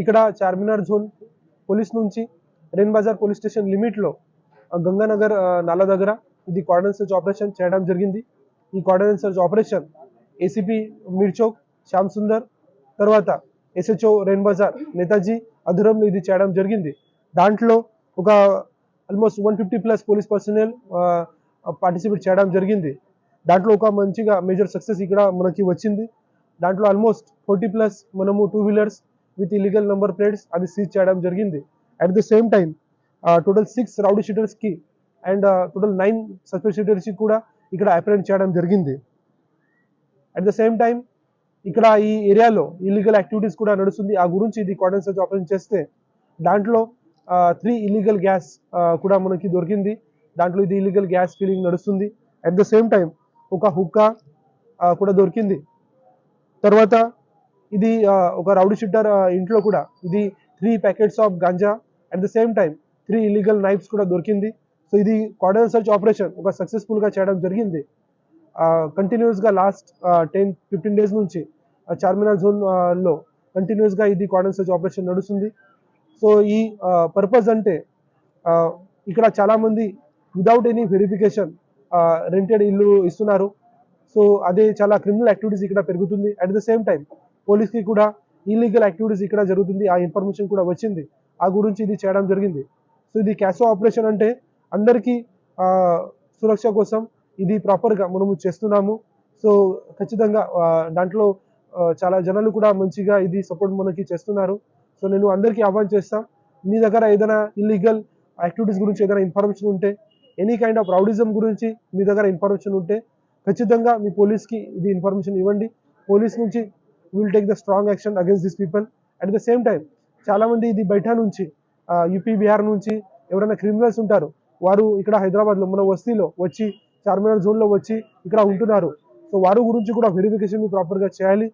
ఇక్కడ Charminar zone police నుంచి rain Bazar police station లిమిట్లో గంగానగర్ నాలా దగ్గర ఇది కార్డన్ సర్చ్ ఆపరేషన్ చేయడం జరిగింది. ఈ cordon search operation ACP Mirchowk Shyam Sundar తర్వాత ఎస్హెచ్ఓ రెయిన్ బజార్ నేతాజీ అధురంలో ఇది చేయడం జరిగింది. దాంట్లో ఒక almost one fifty plus police personnel participate చేయడం జరిగింది. దాంట్లో ఒక మంచిగా మేజర్ సక్సెస్ ఇక్కడ మనకి వచ్చింది. దాంట్లో ఆల్మోస్ట్ ఫోర్టీ ప్లస్ మనము two wheelers with illegal number plates అది సీజ్ చేయడం జరిగింది. At the same time total six rowdy షీటర్స్కి and total nine suspect షీటర్స్కి కూడా ఇక్కడ అప్రెంట్ చేయడం జరిగింది. అట్ ద సేమ్ టైం ఇక్కడ ఈ ఏరియాలో ఇల్లీగల్ యాక్టివిటీస్ కూడా నడుస్తుంది. ఆ గురించి ఇది కాటన్ సర్చ్ ఆపరేషన్ చేస్తే దాంట్లో త్రీ ఇల్లీగల్ గ్యాస్ కూడా మనకి దొరికింది. దాంట్లో ఇది ఇల్లీగల్ గ్యాస్ ఫీలింగ్ నడుస్తుంది. అట్ ద సేమ్ టైం ఒక హుక్కా కూడా దొరికింది. తర్వాత ఇది ఒక రౌడీ షిట్టర్ ఇంట్లో కూడా. ఇది three packets of ganja at the same time three illegal knives కూడా దొరికింది. సో ఇది కార్డన్ సర్చ్ ఆపరేషన్ ఒక సక్సెస్ఫుల్గా చేయడం జరిగింది. కంటిన్యూస్గా లాస్ట్ టెన్ ఫిఫ్టీన్ డేస్ నుంచి చార్మినార్ జోన్లో కంటిన్యూస్గా ఇది కార్డన్ సర్చ్ ఆపరేషన్ నడుస్తుంది. సో ఈ పర్పస్ అంటే ఇక్కడ చాలామంది విదౌట్ ఎనీ వెరిఫికేషన్ రెంటెడ్ ఇల్లు ఇస్తున్నారు. సో అదే చాలా క్రిమినల్ యాక్టివిటీస్ ఇక్కడ పెరుగుతుంది. అట్ ద సేమ్ టైం పోలీస్కి కూడా ఇల్లీగల్ యాక్టివిటీస్ ఇక్కడ జరుగుతుంది. ఆ ఇన్ఫర్మేషన్ కూడా వచ్చింది. ఆ గురించి ఇది చేయడం జరిగింది. సో ఇది క్యాసో ఆపరేషన్ అంటే అందరికీ సురక్ష కోసం ఇది ప్రాపర్గా మనము చేస్తున్నాము. సో ఖచ్చితంగా దాంట్లో చాలా జనాలు కూడా మంచిగా ఇది సపోర్ట్ మనకి చేస్తున్నారు. సో నేను అందరికీ ఆహ్వాన్ చేస్తాం మీ దగ్గర ఏదైనా ఇల్లీగల్ యాక్టివిటీస్ గురించి ఏదైనా ఇన్ఫర్మేషన్ ఉంటే ఎనీ కైండ్ ఆఫ్ రౌడిజం గురించి మీ దగ్గర ఇన్ఫర్మేషన్ ఉంటే ఖచ్చితంగా మీ పోలీస్కి ఇది ఇన్ఫర్మేషన్ ఇవ్వండి. పోలీస్ నుంచి will take the strong action against this people at the same time చాలా మంది ఇది బయట నుంచి యూపీ బీహార్ నుంచి ఎవరైనా క్రిమినల్స్ ఉంటారు వారు ఇక్కడ హైదరాబాద్లో మన వస్తీలో వచ్చి చార్మినార్ జోన్లో వచ్చి ఇక్కడ ఉంటున్నారు. సో వారి గురించి కూడా వెరిఫికేషన్ ప్రాపర్గా చేయాలి.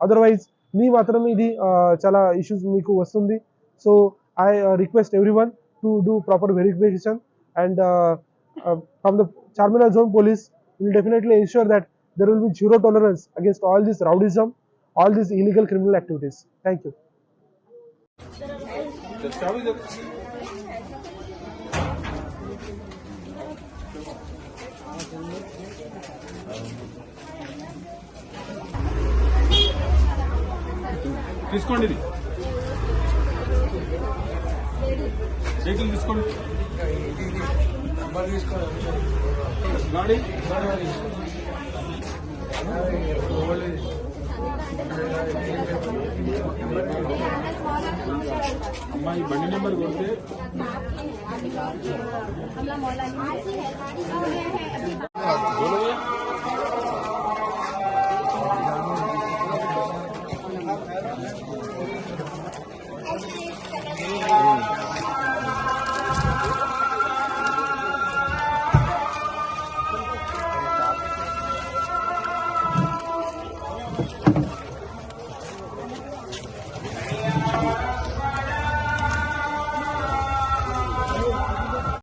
అదర్వైజ్ మీ మాత్రమే ఇది చాలా ఇష్యూస్ మీకు వస్తుంది. So I request everyone to do proper verification and from the Charminar zone police will definitely ensure that there will be zero tolerance against all this rowdyism all these illegal criminal activities. Thank you. తీసుకోండి ఇది cycle తీసుకోండి గాడి అమ్మాయి బండి number కొడితే बोलो